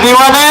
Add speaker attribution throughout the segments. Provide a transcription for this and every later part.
Speaker 1: Do you want it?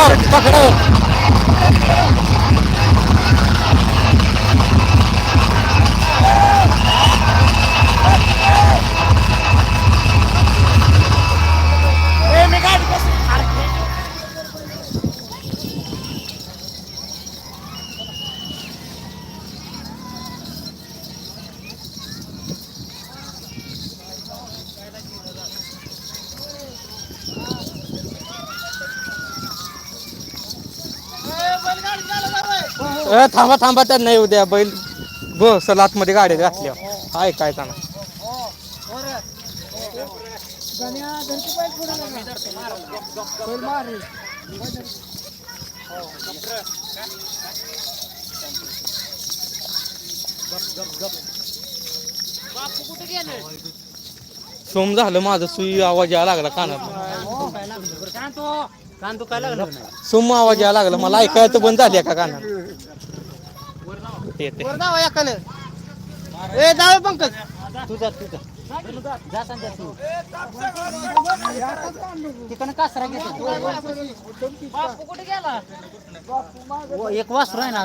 Speaker 2: ए, थांबा थांबा त्यात नाही उद्या बैल. बस आतमध्ये गाड्या घातल्या. काय काय का सोम झालं माझं सुई आवाज यायला लागला कानात.
Speaker 3: कान तू काय लागलं.
Speaker 2: सोम आवाज यायला लागला मला ऐकायचं बंद झाली का कानात? ते ते
Speaker 3: ए जावे पंकज. तू जा तू जा. तू. तिकडनं कासरा घेतो. बापू कुठे गेला? एक वासरू आहे ना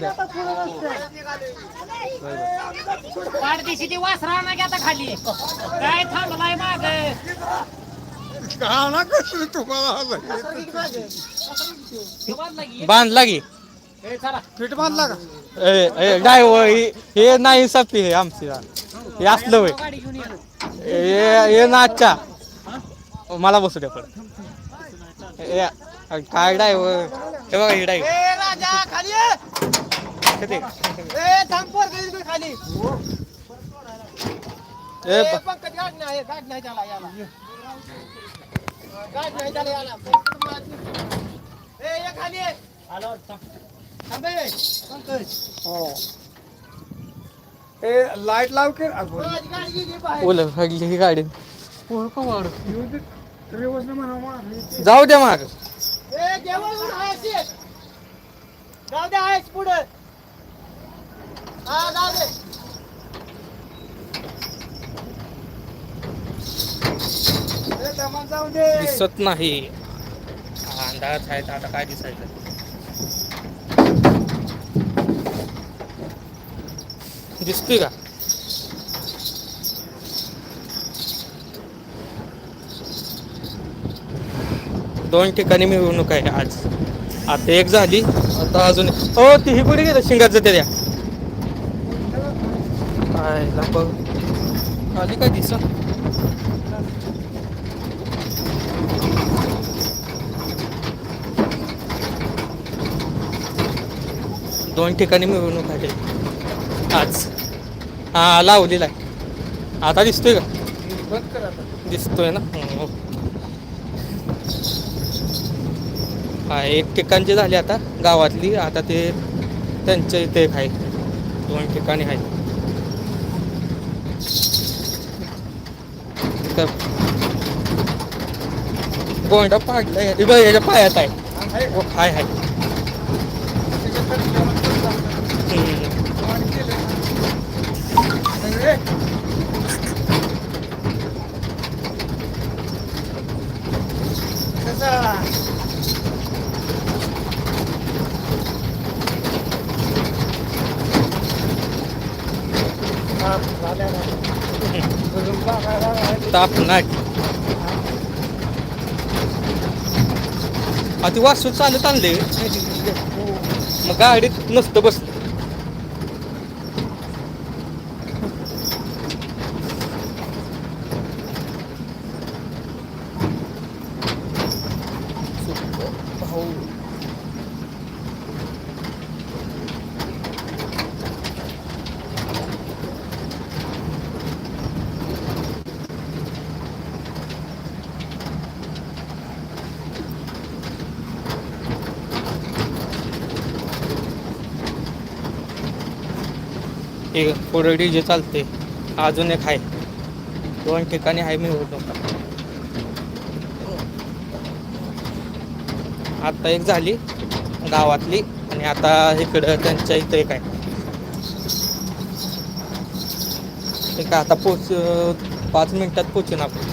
Speaker 3: पाठदिशी ती वासरा ना की आता खाली. काय थांबलाय माग?
Speaker 2: बांधला की?
Speaker 4: पीठ बांधला का?
Speaker 2: ए ए ड्रायव्हर हे नाही सपी हे आमची हे असलं होय.
Speaker 3: गाडी घेऊन ये
Speaker 2: हे हे नाचा मला बसू द्या पण ए, काय ड्रायव्हर हे बघा हे ड्रायव्हर किती
Speaker 4: ए थांब पोर गेली खाली.
Speaker 2: ए
Speaker 4: पंकज गाडी नाही गाडी नाही त्याला याला. गाडी नाही त्याला याला. ए ये खाली. ये.
Speaker 3: आलो थांब.
Speaker 4: थांब ए, पंकज. ए लाइट लाव के? गाडी गेली बाहेर.
Speaker 2: ओलं लागली ही गाडी.
Speaker 4: रिवर्स म्हणा
Speaker 2: जाऊ द्या माग.
Speaker 4: ए आहेस जाऊ दे आहेस पुढे हा जाऊ दे ए, दमान जाऊ दे
Speaker 2: दिसत नाही. अंधारात आहे तर आता काय दिसायचं? दिसतोय का? दोन ठिकाणी मिरवणूक आहे आज. आता एक झाली आता अजून हो ती ही कुठे गेलं शिंगाचं त्या आयला बघ आली काय दिसत? दोन ठिकाणी मिरवणूक आहे आज. हा लावलेला आहे. आता दिसतोय का? दिसतोय ना? हो. हा एक ठिकाणची झाली आता गावातली. आता ते त्यांच्या इथे एक आहे. दोन ठिकाणी आहे. तर गोंडा पाडलाय. बघ याच्या पायात आहे. हो, हाय हाय. ताप नाही. ती वासू चालत आणले. मग गाडीत नसतं बस एक कोरडी डीजे चालते अजून एक आहे. दोन ठिकाणी आहे मी होतो आता एक झाली गावातली आणि आता इकडं त्यांच्या इथं एक आहे. ठीक आहे आता पोच पाच मिनिटात पोचेन आपण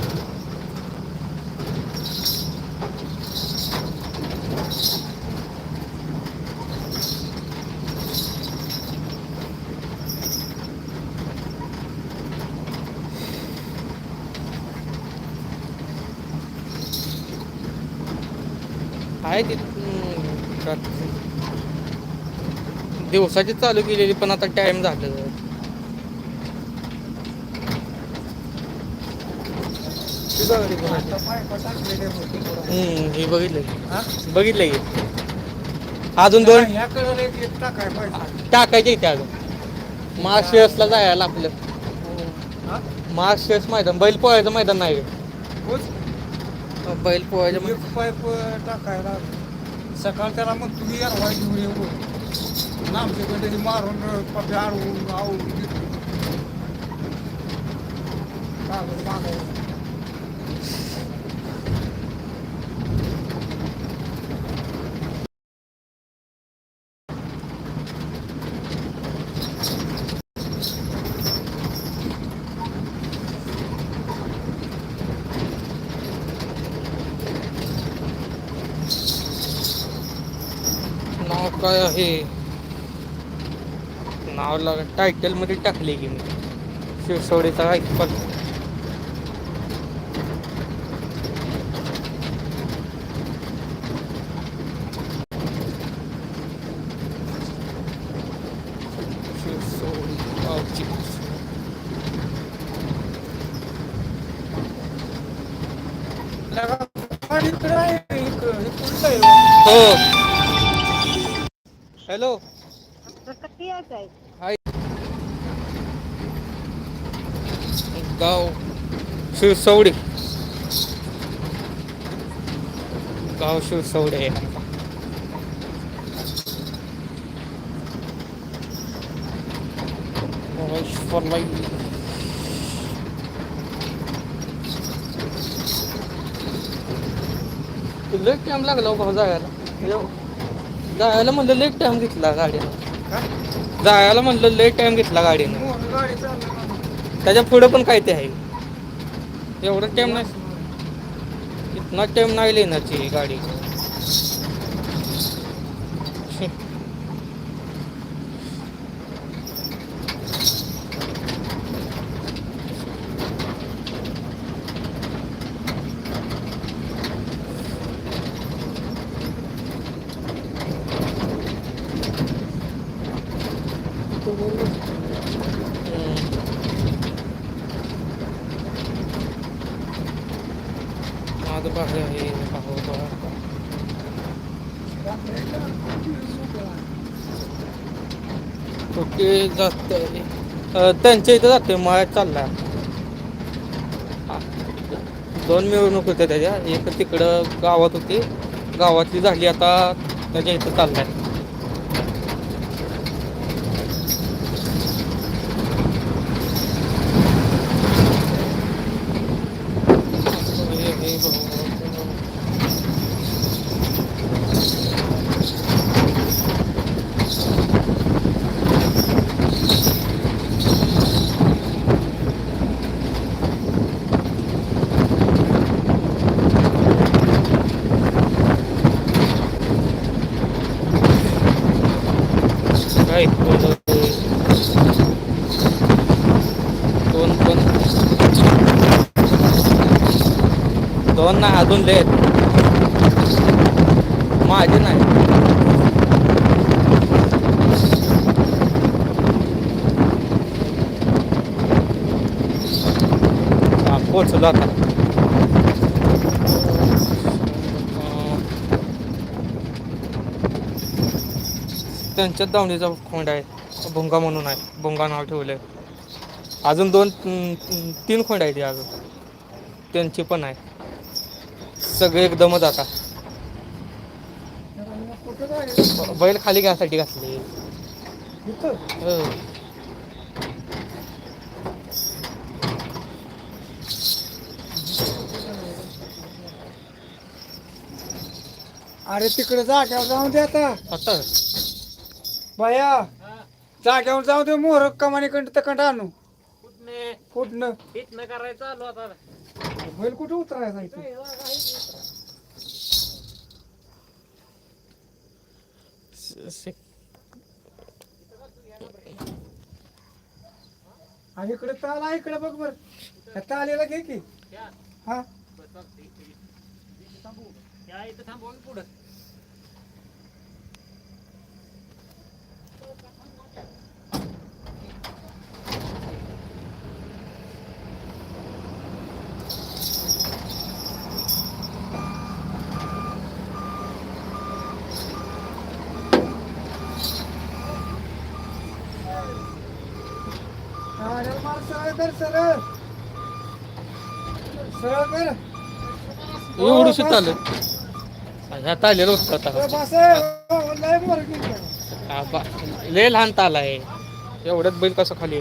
Speaker 2: आहे ती रात्री. दिवसाची चालू केलेली पण आता टाइम झालं हम्म हे बघितलं बघितलं की. अजून दोन टाकायचे इथे अजून. मार्शेसला जायला आपलं. मार्शेस मैदान बैल पोहायचं मैदान नाही? बैल पोहायचं
Speaker 5: टाकायला सकाळ त्याला मग तुम्ही या वाईट घेऊन येऊ. आमच्याकडे मारून पप्पे आडवून आवडून कागद मागायला
Speaker 2: काय आहे? नाव टायटलमध्ये टाकले की मी. शिवसवडीचा ऐकपट शिवसवडी गाव शिवसवडे for life. लय टाइम लागला भाऊ जायला. जायला म्हणलं लय टाइम घेतला गाडीनं. जायला म्हणलं लय टाइम घेतला गाडीनं.
Speaker 5: चालली.
Speaker 2: त्याच्या पुढं पण काय ते आहे. एवढा टाइम नाही. इतना टाइम नाही लेण्याची गाडी माझं बाहेर आहे पाहू बघा. ओके जात. त्यांच्या इथं जाते मळ्यात चालला दोन मिळवणूक होत्या त्याच्या. एक तिकडं गावात होती. गावातली झाली आता त्याच्या इथं चाललाय हे- हे बघू. काय दोन दोन दोन दोन आहेत माझे नाही. पोचलो आता. त्यांच्यात त्यांच्याच दावणीचा खोंड आहे. भुंगा म्हणून आहे. भुंगा नाव ठेवलंय. अजून दोन तीन तीन खोंड आहेत अजून. त्यांची पण आहे. सगळे एकदमच आता? बैल खाली घ्यासाठी घातली.
Speaker 5: इथं?
Speaker 2: हो.
Speaker 5: अरे तिकडे जाग्यावर जाऊन दे आता.
Speaker 2: आता?
Speaker 5: बाया जाग्यावर जाऊ दे मोहर कमानीकडे तकंड आणू. कुठनं?
Speaker 3: इथनं करायचं आलो आता.
Speaker 5: बैल कुठं उतरायचा इथं आणि इकडे ताल आहे इकडे बघ बर. त्या तालीला घे की. हा.
Speaker 3: या इथं. थांबवा पुढं
Speaker 5: सरळ मार सरळ कर सरळ सरळ कर
Speaker 2: एवढं शित आलं ह्या तालेलं होतं आता.
Speaker 5: हो, लय मोर गेली.
Speaker 2: हा, बा- लय लहान ताल आहे एवढ्यात बैल कसं खाली.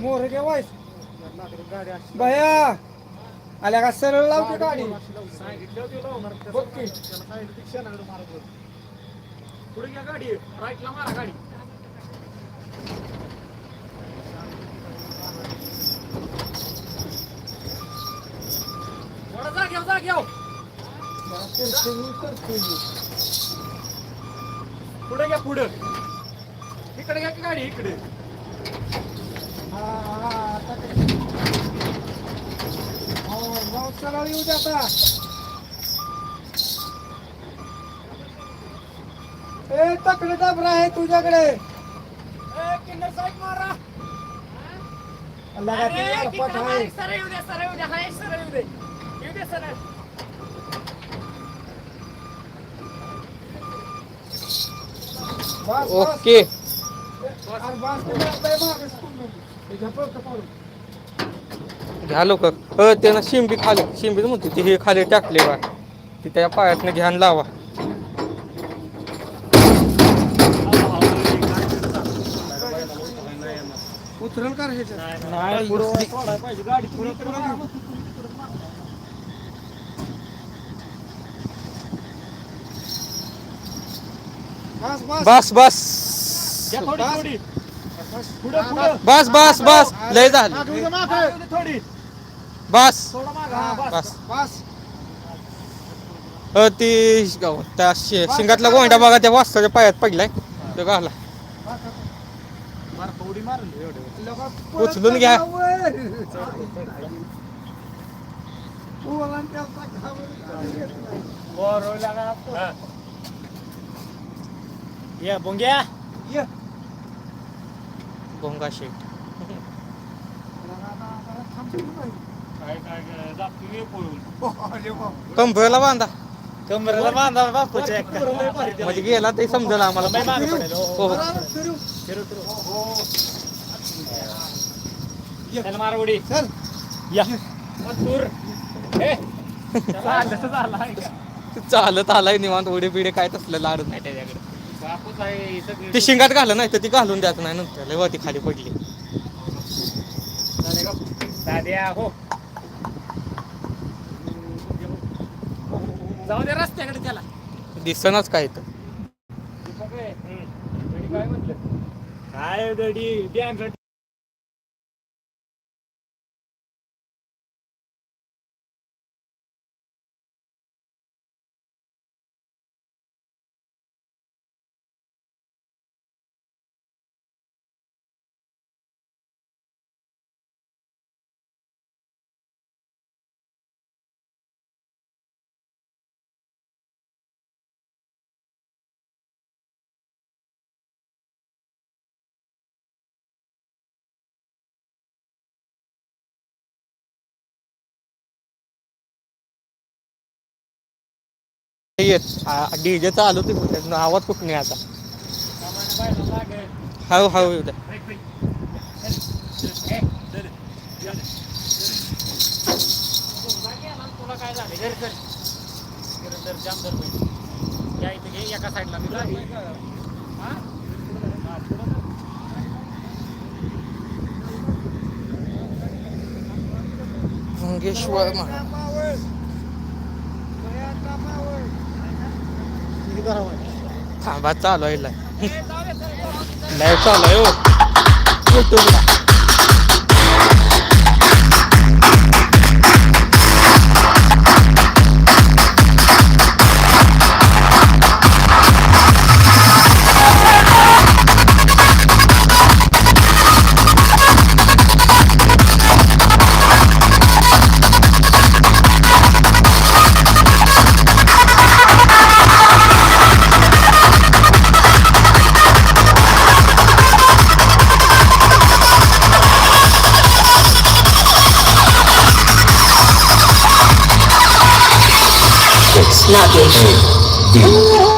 Speaker 5: मोर भया आल्या का सरळ लावते गाडी बघ की. जरा tension करतोय मी.
Speaker 1: पुढे घ्या पुढे इकडे घ्या की गाडी इकडे
Speaker 5: हा, हा. हो, सरळ येऊ दे आता ए तकडे डबरा आहे तुझ्याकडे लगा ते यारपट आहे बस, बस.
Speaker 2: ओके
Speaker 5: अरे बस, ते लय मागे सोडून. ते झपडतं पडून.
Speaker 2: घ्या लोक अ त्यानं शिंबी खाली शिंबीच म्हणते ती हे खाली टाकले बा ती त्या पायातनं घ्यान लावा
Speaker 5: उतरल का ह्याच्यात? बस बस
Speaker 2: बस. बस बस. बस. बस लय झालं. बस. बस.
Speaker 5: बस.
Speaker 2: अ ती गाव- त्या शिंगातला गोंडा बघा त्या वाजताच्या पायात पडलाय. तो घाला. उचलून घ्या.
Speaker 3: या बोंग्या
Speaker 2: भोंगा शेट कंबरला बांधा
Speaker 3: कमरेला बांधा बापूच्या एक
Speaker 2: म्हणजे गेला ते समजेल आम्हाला
Speaker 3: मागे पडेल, हो,
Speaker 2: हो हो.
Speaker 3: त्याला मार उडी
Speaker 5: चल
Speaker 3: या
Speaker 2: चालत आलाय निवांत उडे बिडे काय तसलं लाडत नाही त्याच्याकडे.
Speaker 3: बापूच आहे
Speaker 2: ती शिंगात घालं नाही तर ती घालून द्यायचं नाही नंतर. लय वरती खाली पडली.
Speaker 3: हो. जाऊ दे रस्त्याकडे त्याला.
Speaker 2: दिसनाच काय तर
Speaker 3: काय म्हटलं? काय गडी? द्या
Speaker 2: येत डीजे चालू ते बोलतात. आवाज कुठं नाही आता. हळू हळू येऊ द्या.
Speaker 3: साईडला काय झालं घरी कर घरी कर, जाम दर बैल. या इथे घे एका साईडला मी लावतो. हा? हा, पुढं कर.
Speaker 2: मंगेश्वर महाराज
Speaker 5: कामावर भया कामावर
Speaker 3: किती करावं आहे?
Speaker 2: थांबा चालू आहे लाईव्ह चालू आहे हो. युट्यूबला
Speaker 6: six, nugget. A, B.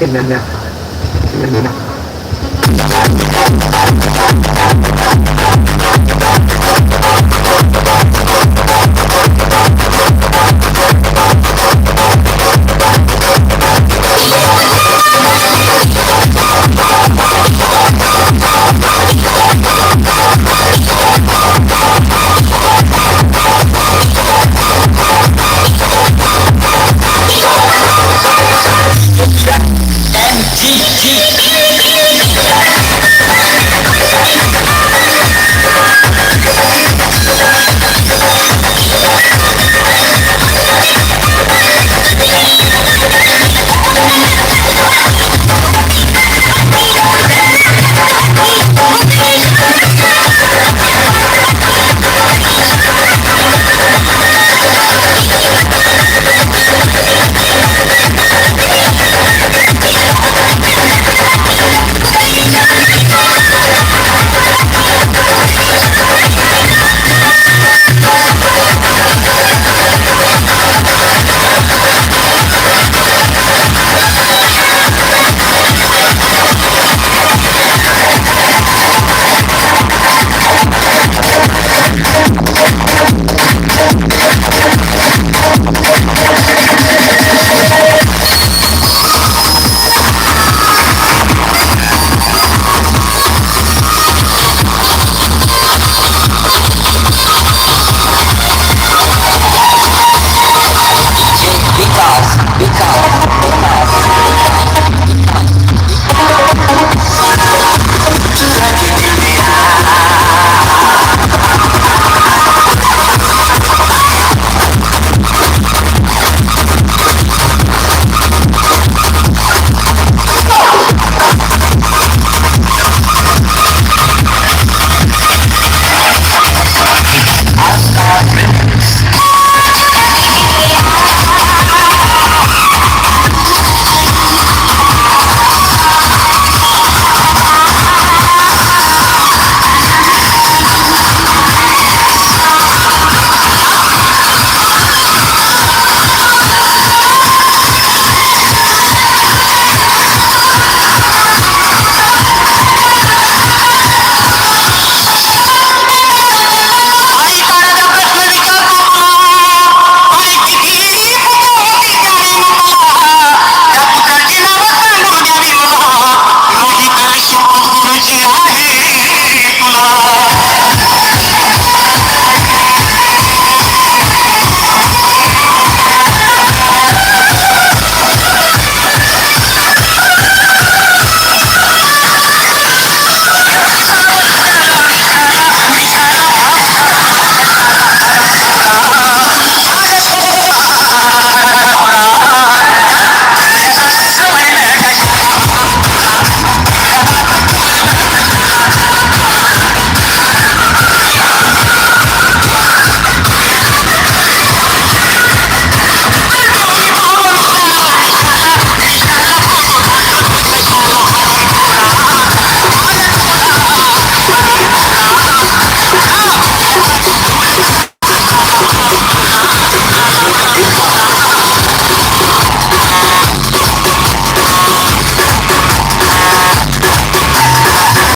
Speaker 6: en la